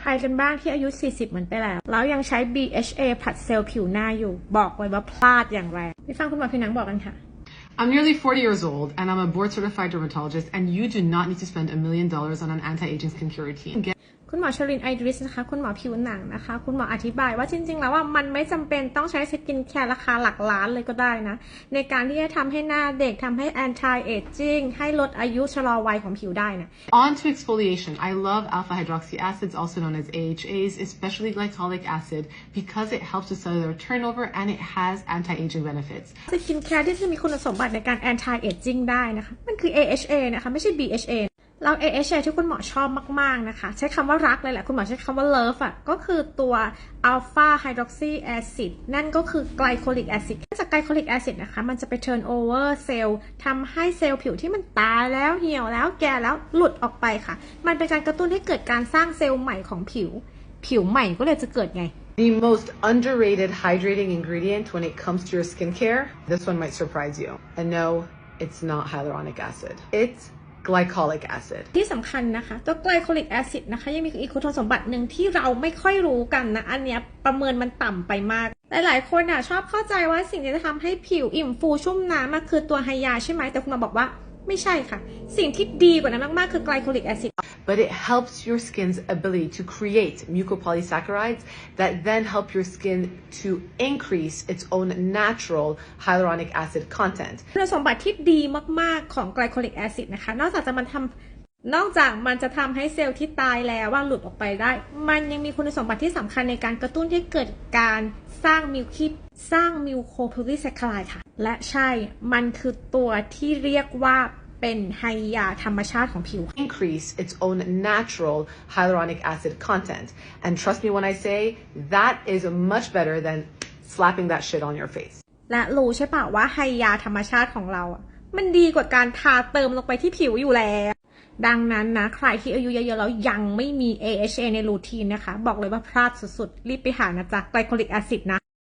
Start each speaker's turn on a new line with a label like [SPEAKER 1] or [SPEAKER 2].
[SPEAKER 1] ใครกันบ้างที่อายุ 40 เหมือนไปแล้ว แล้วยังใช้ BHA ผัดเซลล์ผิวหน้าอยู่ บอกไว้ว่าพลาดอย่างแรงไปฟังคุณหมอผิวหนังบอกกันค่ะ
[SPEAKER 2] I'm nearly 40 years old and I'm a board certified dermatologist and you do not need to spend a million dollars on an anti-aging skincare routine. Get
[SPEAKER 1] คุณหมอชลินไอดริสนะคะ คุณหมอผิวหนังนะคะ คุณหมออธิบายว่าจริง ๆ แล้วว่ามันไม่จำเป็นต้องใช้สกินแคร์ราคาหลักล้านเลยก็ได้นะ ในการที่จะทำให้หน้าเด็กทำให้ anti aging ให้ลดอายุชะลอวัยของผิวได้นะ
[SPEAKER 2] on to exfoliation. I love alpha hydroxy acids, also known as AHAs, especially glycolic acid, because it helps with cellular turnover and it has anti-aging benefits.
[SPEAKER 1] สกินแคร์ที่จะมีคุณสมบัติในการ anti aging ได้นะคะ มันคือ AHA นะคะ ไม่ใช่ BHA เรา AHA ที่คุณหมอชอบมาก ๆ นะคะ ใช้คำว่ารักเลยแหละ คุณหมอใช้คำว่า love อะ ก็คือตัว alpha hydroxy acid นั่นก็คือ glycolic acid จาก glycolic acid นะคะ มันจะไป turn over เซลล์ทำให้เซลล์ผิวที่มันตายแล้วเหี่ยวแล้วแก่แล้วหลุดออกไปค่ะ มันเป็นการกระตุ้นให้เกิดการสร้างเซลล์ใหม่ของผิว ผิวใหม่ก็เลยจะเกิดไง
[SPEAKER 2] The most underrated hydrating ingredient when it comes to your skincare, this one might surprise you. And no, it's not hyaluronic acid. It's glycolic acid.
[SPEAKER 1] ที่สำคัญนะคะ ตัวไกลโคลิกแอซิดนะคะ ยังมีอีกคุณสมบัติหนึ่งที่เราไม่ค่อยรู้กันนะ อันเนี้ยประเมินมันต่ำไปมาก หลายๆคนอะชอบเข้าใจว่าสิ่งที่จะทำให้ผิวอิ่มฟูชุ่มน้ำมันคือตัวไฮยาใช่ไหมแต่คุณหมาบอกว่า ไม่ใช่ค่ะ สิ่งที่ดีกว่านั้นมาก ๆ คือไกลโคลิกแอซิด
[SPEAKER 2] But it helps your skin's ability to create mucopolysaccharides that then help your skin to increase its own natural hyaluronic acid content.
[SPEAKER 1] คุณสมบัติที่ดีมาก ๆ ของไกลโคลิกแอซิดนะคะ นอกจากจะมันทำ นอกจากมันจะทำให้เซลล์ที่ตายแล้วว่าหลุดออกไปได้ มันยังมีคุณสมบัติที่สำคัญในการกระตุ้นให้เกิดการสร้างมิวคิสร้างมิวโคโพลีแซคคลายค่ะ และใช่ มันคือตัวที่เรียกว่าเป็นไฮยาธรรมชาติของผิว
[SPEAKER 2] Increase its own natural hyaluronic acid content. And trust me when I say that is much better than slapping that shit on your face.
[SPEAKER 1] และรู้ใช่ปะว่าไฮยาธรรมชาติของเราอะมันดีกว่าการทาเติมลงไปที่ผิวอยู่แล้ว ดังนั้นนะ ใครที่อายุเยอะๆแล้วยังไม่มี AHA ในรูทีนนะคะ บอกเลยว่าพลาดสุดๆ รีบไปหานะจ๊ะไกลโคลิกแอซิดนะ